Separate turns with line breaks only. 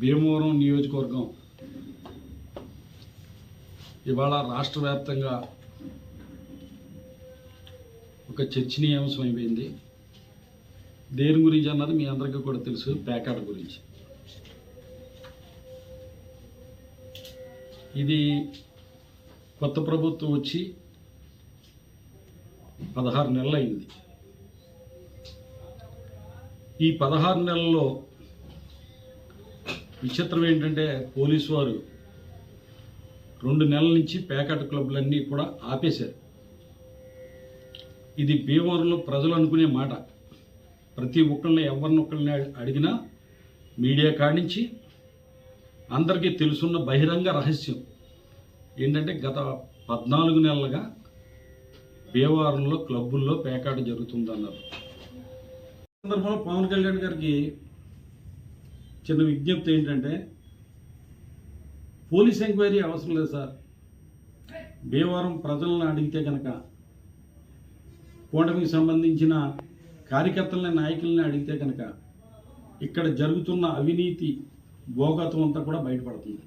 భీమవరం నియోజకవర్గం ఇవాళ రాష్ట్ర వ్యాప్తంగా ఒక చర్చనీయాంశం అయిపోయింది. దేని గురించి అన్నది మీ అందరికీ కూడా తెలుసు ప్యాకాట గురించి. ఇది కొత్త ప్రభుత్వం వచ్చి పదహారు నెలలు అయింది ఈ పదహారు నెలల్లో విచిత్రం ఏంటంటే పోలీసు వారు రెండు నెలల నుంచి ప్యాకెట్ క్లబ్లన్నీ కూడా ఆపేశారు. ఇది భీమవరంలో ప్రజలు అనుకునే మాట. ప్రతి ఒక్కరిని ఎవరిని ఒక్కరిని అడిగినా మీడియా కాడించి అందరికీ తెలుసున్న బహిరంగ రహస్యం ఏంటంటే గత పద్నాలుగు నెలలుగా భీమవరంలో క్లబ్బుల్లో పేకాట జరుగుతుందన్నారు. సందర్భంలో పవన్ కళ్యాణ్ గారికి చిన్న విజ్ఞప్తి ఏంటంటే పోలీస్ ఎంక్వైరీ అవసరం లేదు సార్. భీమవరం ప్రజలను అడిగితే కనుక కూటమికి సంబంధించిన కార్యకర్తలని నాయకుల్ని అడిగితే కనుక ఇక్కడ జరుగుతున్న అవినీతి భోగత్వం అంతా కూడా బయటపడుతుంది.